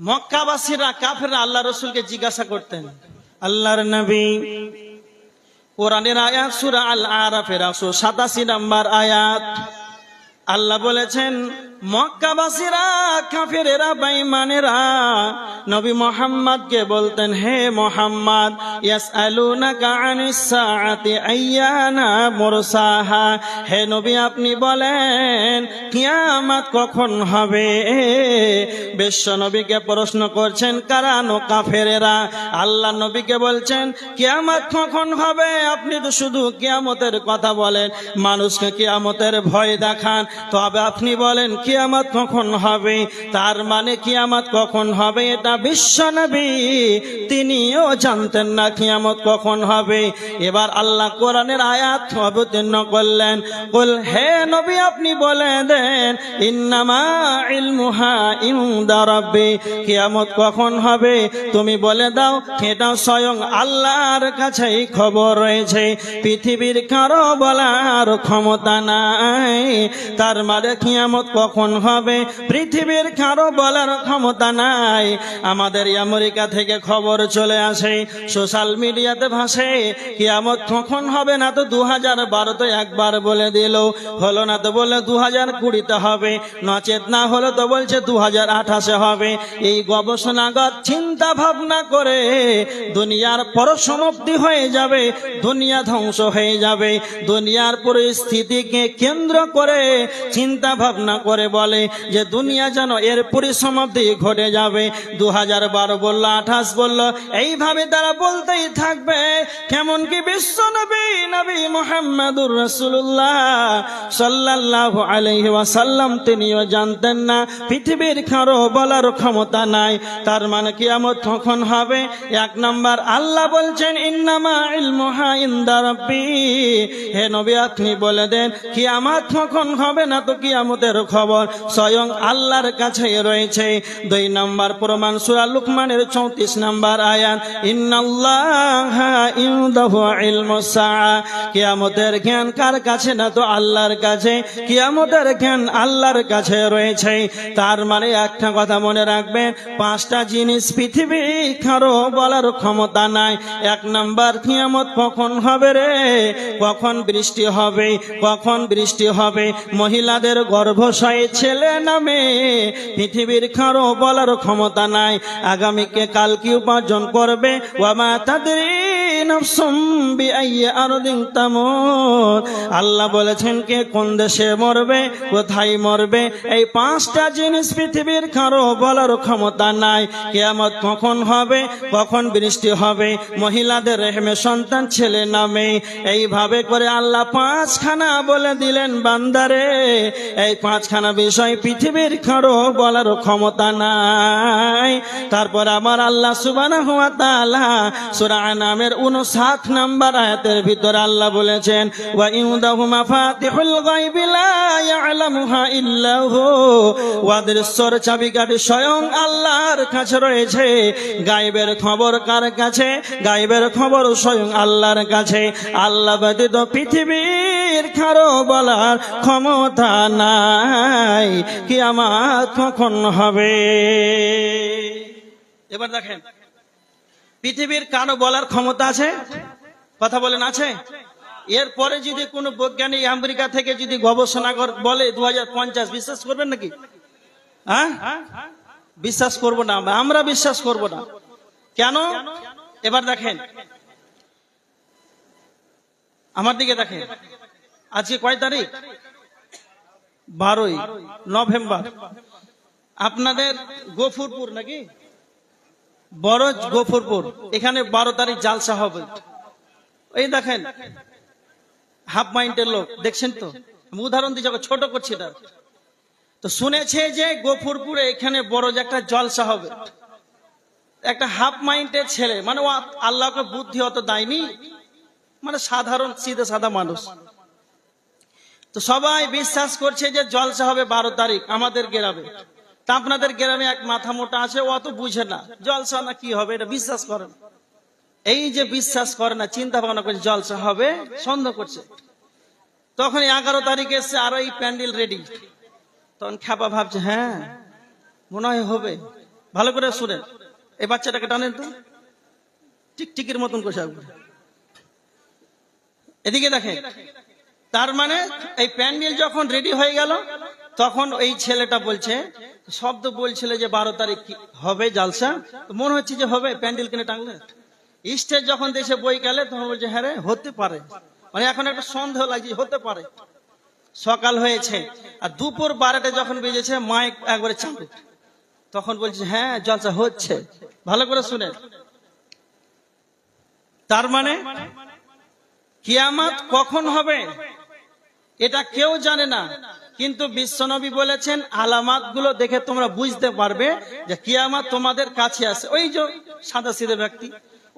মক্কাবাসীরা, কাফেররা আল্লাহ রসুলকে জিজ্ঞাসা করতেন, আল্লাহর নবী, কোরআনের আয়াত, সুরা আল আরাফের একশো সাতাশি নাম্বার আয়াত। আল্লাহ বলেছেন মক্কাবাসীরা, কাফেরেরা, বেঈমানেরা, নবী মোহাম্মদকে বলতেন, হে মোহাম্মদ, ইয়াসআলুনাকা আনিস সাআতি আইয়ানা হে নবী, আপনি বলেন, কিয়ামত কখন হবে? বিশ্ব নবীকে প্রশ্ন করছেন কারানো কাফেরেরা? আল্লাহ নবীকে বলছেন, কিয়ামত কখন হবে? আপনি তো শুধু কিয়ামতের কথা বলেন, মানুষকে কিয়ামতের ভয় দেখান। তবে আপনি বলেন কিয়ামত কখন হবে? তার মানে কিয়ামত কখন হবে এটা বিশ্ব নবী তিনিও জানতেন না কিয়ামত কখন হবে। এবার আল্লাহ কোরআনের আয়াত অবতীর্ণ করলেন। বল, হে নবী, আপনি বলে দেন, ইন্নামা ইলমুহা ইনদা রাব্বি কিয়ামত কখন হবে? তুমি বলে দাও এটা স্বয়ং আল্লাহর কাছেই খবর রয়েছে। পৃথিবীর কারও বলার ক্ষমতা নাই। তার মানে কিয়ামত কখন হবে? পৃথিবীর কারও বলার ক্ষমতা নাই। আমাদের আমেরিকা থেকে খবর চলে আসে, সোশ্যাল মিডিয়াতে ভাসে, কিয়ামত কখন হবে না তো দু হাজার বারোতে একবার বলে দিল। হলো না তো বলে দু হাজার কুড়িতে হবে, নচেত না হলো তো বলছে দু হাজার আঠাশে হবে। এই গবেষণাগত চিন্তা ভাবনা করে দুনিয়ার পরসমাপ্তি হয়ে যাবে, দুনিয়া ধ্বংস হয়ে যাবে। দুনিয়ার পরিস্থিতিকে কেন্দ্র করে চিন্তা ভাবনা করে বলে যে দুনিয়া যেন এর পরিসমাপ্তি ঘটে যাবে। দু হাজার বারো বলল, আঠাশ বলল, এইভাবে তারা বলতেই থাকবে। কেমন কি বিশ্ব নবী নবী মোহাম্মদুর রসুল্লাহ সাল্লাহ আলহি ওয়াসাল্লাম, তিনিও জানতেন না পৃথিবীর কারও বলার ক্ষমতা নাই। তার মানে কিয়ামত কখন হবে? এক নম্বর, আল্লাহ বলছেন, ইন্নামা ইলমুহা ইনদা রাব্বি। হে নবী, আপনি বলে দেন, কিয়ামত কখন হবে না তো কিয়ামতের খবর? স্বয়ং আল্লাহর কাছে রয়েছে। দুই নাম্বার প্রমাণ সূরা লুকমানের 34 নাম্বার সাআ। কিয়ামতের জ্ঞান কার কাছে না তো আল্লাহর কাছে? কিয়ামতের জ্ঞান আল্লাহর কাছে রয়েছে। তার মানে একটা কথা মনে রাখবেন, পাঁচটা জিনিস পৃথিবী কারও বলার ক্ষমতা নাই। এক নাম্বার, কিয়ামত কখন হবে রে? কখন বৃষ্টি হবে? কখন বৃষ্টি হবে? মহিলাদের গর্ভশয়ে ছেলে নামে পৃথিবীর কারও বলার ক্ষমতা নাই। আগামীকে কাল কি উপার্জন করবে? ও ওয়ামা তাদের আল্লাহ বলেছেন, কে কোন দেশে মরবে, কোথায় মরবে? এই পাঁচটা জিনিস পৃথিবীর কারও বলার ক্ষমতা নাই। কেয়ামত কখন হবে, কখন বৃষ্টি হবে? মহিলাদের রেহমে সন্তান ছেলে নামে এইভাবে করে আল্লাহ পাঁচখানা বলে দিলেন, বান্দারে, এই পাঁচখানা বিষয় পৃথিবীর কারও বলার ক্ষমতা নাই। তারপর আমার আল্লাহ সুবানা হুয়া তাআলা সূরা আনামের 59 নাম্বার আয়াতের ভিতর আল্লাহ বলেছেন, ওয়া ইউদাহু মাফাতিহুল গায়বি লা ইয়ালামুহা ইল্লা হু ওয়াদৃশ্যর চাবিকাঠি স্বয়ং আল্লাহর কাছে রয়েছে। গায়বের খবর কার কাছে? গায়বের খবর স্বয়ং আল্লাহর কাছে। আল্লাহ ব্যতীত পৃথিবীর কারও বলার ক্ষমতা নাই। কি আমার কখন হবে? এবার দেখেন পৃথিবীর কারও বলার ক্ষমতা আছে? কথা বলেন, আছে? এরপরে যদি কোনো বৈজ্ঞানিক আমেরিকা থেকে যদি গবেষণা বলে দু বিশ্বাস করবেন নাকি? হ্যাঁ? বিশ্বাস করব না আমরা। বিশ্বাস করব না। কেন? এবার দেখেন। আমার দিকে দেখেন। আজকে কয় তারিখ? বারোই নভেম্বর। আপনাদের গফুরপুর নাকি? বড় গফুরপুর। এখানে বারো তারিখ জালসা হবে। এই দেখেন, হাফ মাইন্ডের লোক, দেখছেন তো? উদাহরণ দিয়ে যাব ছোট করছি এটা। তো শুনেছে যে গফুরপুরে এখানে বড় যে একটা জলসা হবে। একটা হাফ মাইন্ডের ছেলে মানে ও আল্লাহকে বুদ্ধি অত দায়নি মানে সাধারণ, সিধে সাদা মানুষ। তো সবাই বিশ্বাস করছে যে জলসা হবে বারো তারিখ, আমাদের গ্রামে। তা আপনাদের গ্রামে এক মাথা মোটা আছে, ও অত বুঝে না। জলসা না কি হবে, এটা বিশ্বাস করে না এই যে বিশ্বাস করে না চিন্তা ভাবনা করছে জলসা হবে, সন্দেহ করছে। তখন এগারো তারিখ এসছে, আরও এই প্যান্ডেল রেডি তখন খ্যাপা ভাবছে হ্যাঁ মনে হয় হবে। ভালো করে শুনেন। এই বাচ্চাটাকে টানেন তো। টিকটিকির মতন কষা এদিকে দেখেন, তার মানে এই প্যান্ডেল যখন রেডি হয়ে গেল, তখন এই ছেলেটা বলছে শব্দ বলছিল যে বারো তারিখ হবে জালসা? মনে হচ্ছে যে হবে, প্যান্ডেল কিনে টাঙলে। স্টেজ যখন দেশে বই গেলে, তখন বলছে হ্যাঁ হতে পারে। মানে এখন একটা সন্দেহ লাগছে, হতে পারে। সকাল হয়েছে, আর দুপুর বারোটা যখন বেজেছে, মাইক একবারে চালু। তখন বলছে হ্যাঁ জলসা হচ্ছে। ভালো করে শুনে। তার মানে কিয়ামত কখন হবে, এটা কেউ জানে না। কিন্তু বিশ্বনবী বলেছেন আলামাতগুলো দেখে তোমরা বুঝতে পারবে যে কিয়ামত তোমাদের কাছে আছে। ওই যে সাদা সিধে ব্যক্তি,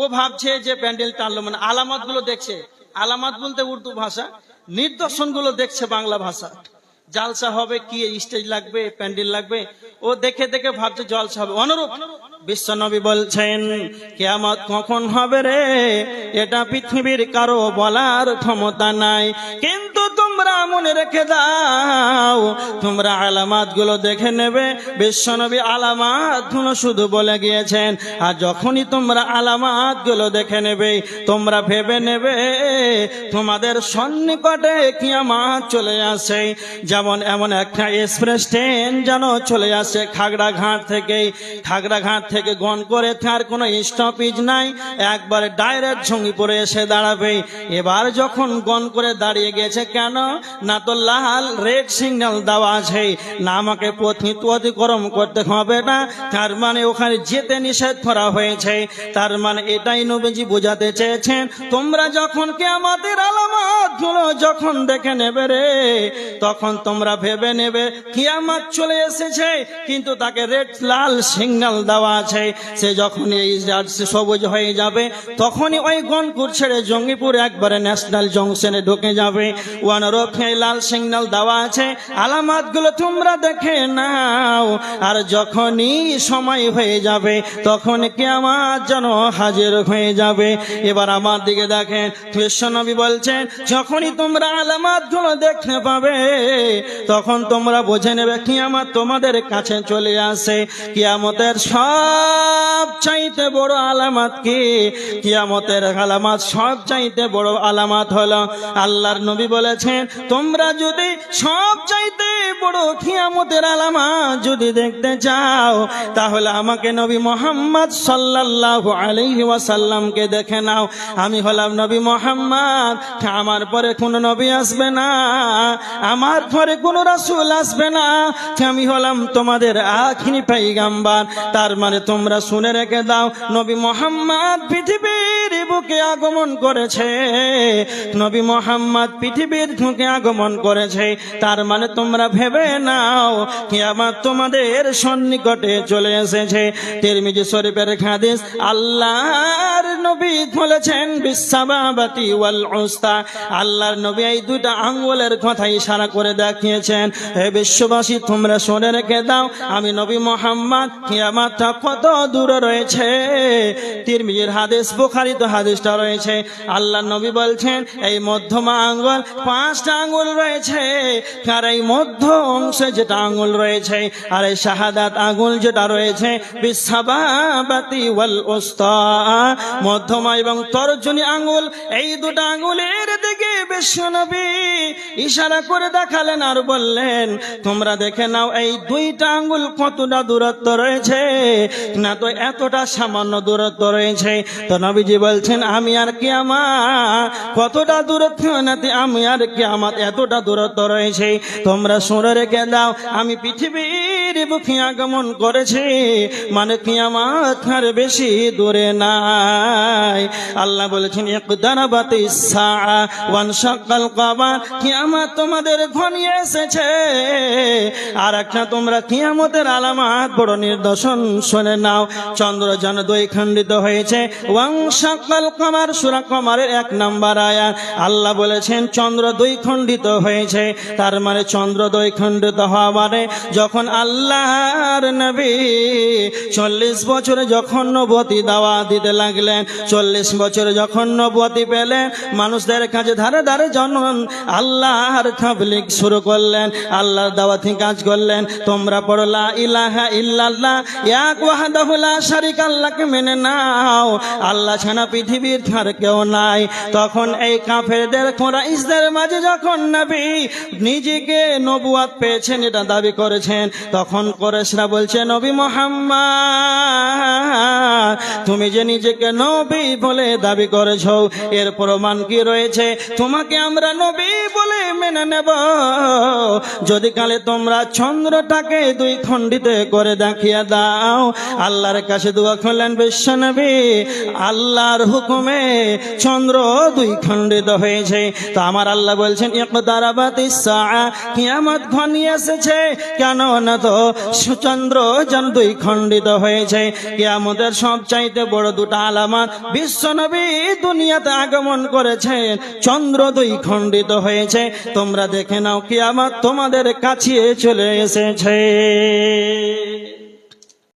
ও ভাবছে যে প্যান্ডেল টানলো মানে আলামাতগুলো দেখছে। আলামাত বলতে উর্দু ভাষা নিদর্শনগুলো দেখছে বাংলা ভাষা। জালসা হবে, কি স্টেজ লাগবে, প্যান্ডেল লাগবে, ও দেখে দেখে ভাবছে জলসা হবে। অনুরূপ বিশ্বনবী বলছেন, কেয়ামত কখন হবে রে? এটা পৃথিবীর কারও বলার ক্ষমতা নাই। কিন্তু তোমরা মনে রেখে দাও। তোমরা আলামাতগুলো দেখে নেবে। বিশ্বনবী আলামাত শুধু বলে গিয়েছেন। আর যখনই তোমরা আলামাতগুলো দেখে নেবে, তোমরা ভেবে নেবে, তোমাদের সন্নিকটে কিয়ামাত চলে আসে। যেমন এমন একটা এক্সপ্রেস ট্রেন যেন চলে আসে খাগড়া ঘাট থেকে। খাগড়া ঘাট থেকে গন করে তার কোনো স্টপেজ নাই। একবারে ডাইরেক্ট ঝুঁকি পড়ে এসে দাঁড়াবে। এবার যখন গন করে দাঁড়িয়ে গেছে কেন? না তো লাল রেড সিগন্যাল দেওয়া আছে। না আমাকে পথিত অতিক্রম করতে হবে না। তার মানে ওখানে যেতে নিষেধ করা হয়েছে। তার মানে এটাই নবীজি বোঝাতে চেয়েছেন, তোমরা যখন কে আমাদের আলামতগুলো যখন দেখে নেবে রে তখন তোমরা ভেবে নেবে, কিয়ামত চলে এসেছে, কিন্তু তাকে রেড, লাল সিগন্যাল দেওয়া আছে। সে যখন এই সবুজ হয়ে যাবে, তখনই ওই গনপুর ছেড়ে জঙ্গিপুর একবারে ন্যাশনাল জংশনে ঢুকে যাবে। ওয়ান রফে লাল সিগন্যাল দেওয়া আছে আলামাতগুলো তোমরা দেখে নাও। আর যখনই সময় হয়ে যাবে, তখন কি যেন হাজির হয়ে যাবে। এবার আমার দিকে দেখেন কৃষ্ণনবী বলছেন, যখনই তোমরা আলামাতগুলো দেখতে পাবে তখন তোমরা বুঝে নেবে কি আমার তোমাদের কাছে চলে আসে। কিয়ামতের সব চাইতে বড় আলামত কি? কিয়ামতের আলামত সব চাইতে বড় আলামত হলো আল্লাহর নবী বলেছেন, তোমরা যদি সব চাইতে বড় কিয়ামতের আলামাত যদি দেখতে চাও, তাহলে আমাকে নবী মোহাম্মদ সাল্লাল্লাহু আলাইহি ওয়াসাল্লামকে দেখে নাও। আমি হলাম নবী মোহাম্মদ আমার পরে কোনো নবী আসবে না, আমার পরে কোনো রাসূল আসবে না আমি হলাম তোমাদের আখিরি পাইগাম্বার তার মানে তোমরা শুনে রেখে দাও, নবী মোহাম্মদ পৃথিবীর বুকে আগমন করেছে, নবী মোহাম্মদ পৃথিবীর বুকে আগমন করেছে, তার মানে তোমরা ভেবে নাও আমার তোমাদের সন্নিকটে চলে এসেছে। তিরমিজি শরীফের হাদিস, আল্লাহর নবী বলেছেন আল্লাহর নবী এই দুইটা আঙ্গুলের কথা ইশারা করে দেখিয়েছেন। হে বিশ্ববাসী, তোমরা শুনে রেখে দাও, আমি নবী মোহাম্মদ কিয়ামাতটা কত দূরে রয়েছে। তিরমিজির হাদিস, বুখারিতে হাদিসটা রয়েছে, আল্লাহ নবী বলছেন, এই মধ্যমা আঙ্গুল, পাঁচটা আঙ্গুল রয়েছে। আর এই মধ্য অংশে যেটা আঙুল রয়েছে, আর শাহাদাত আঙ্গুল যেটা রয়েছে মধ্যমা এবং তর্জনী আঙ্গুল এই দুটো আঙ্গুলের দিকে বিশ্বনবী ইশারা করে দেখালেন আর বললেন, তোমরা দেখে নাও এই দুইটা আঙ্গুল কতটা দূরত্ব রয়েছে। না তো এতটা সামান্য দূরত্ব রয়েছে। তো নবীজি বলছেন, আমি আর কি আমার কতটা দূরত্ব নাতে? আমি আর কি আমার এতটা দূরত্ব রয়েছে। তোমরা শুনে রেখে দাও আমি পৃথিবীর বুকে আগমন করেছি। মানে কি আমার আর বেশি দূরে নাই। আল্লাহ বলেছেন ইকদারাবাতি সাআ ওয়ান শাক্কাল কামার কিয়ামত তোমাদের ঘনিয়ে এসেছে। আর একটা তোমরা কিয়ামতের আলামত বড় নিদর্শন শুনে নাও। চন্দ্র যেন খণ্ডিত হয়েছে। ওয়াং শাক্কাল কামার, সূরা কমারের এক নাম্বার আয়া আল্লাহ বলেছেন, চন্দ্র খণ্ডিত হয়েছে। তার মানে চন্দ্র খণ্ডিত হওয়া মানে যখন আল্লাহ আল্লাহর নবী। চল্লিশ বছরে যখন নবতী দাওয়া দিতে লাগলেন, চল্লিশ বছরে যখন নবতী পেলেন, মানুষদের কাছে ধারে ধারে জনন আল্লাহর তাবলিগ শুরু করলেন, আল্লাহর দাওয়াতি কাজ করলেন। তোমরা পড়লা ইলাহা ইল্লাল্লাহ। এক ওয়াহদাহু লা শারিক আল্লাহকে মেনে নাও। আল্লাহ ছাড়া পৃথিবীর আর কেউ নাই। তখন এই কাফেরদের, কোরাইশদের মাঝে যখন নবী নিজেকে নবুয়াত পেয়েছেন, এটা দাবি করেছেন, তখন কোরেশরা বলছে, নবী মোহাম্মদ, তুমি যে নিজেকে নবী বলে দাবি করেছ, এর প্রমাণ কি রয়েছে? তোমাকে আমরা নবী বলে মেনে নেব। যদি কালে তোমরা চন্দ্রটাকে দুই খণ্ডিতে করে দেখিয়ে দাও, আল্লাহর কাছে দোয়া করলেন বিশ্বনবী আল্লাহর হুকুমে চন্দ্র দুই খণ্ডিত হয়েছে। তো আমার আল্লাহ বলছেন ইকতারাবাতিস সাআ কিয়ামত ঘনিয়ে এসেছে। কেন না তো চন্দ্র যেন দুই খণ্ডিত হয়েছে। কিয়ামতের সব চাইতে বড় দুটা আলামত বিশ্বনবী দুনিয়াতে আগমন করেছেন। চন্দ্র দুই খণ্ডিত হয়েছে। তোমরা দেখে নাও, কিয়ামত তোমাদের কাছে চলে এসেছে।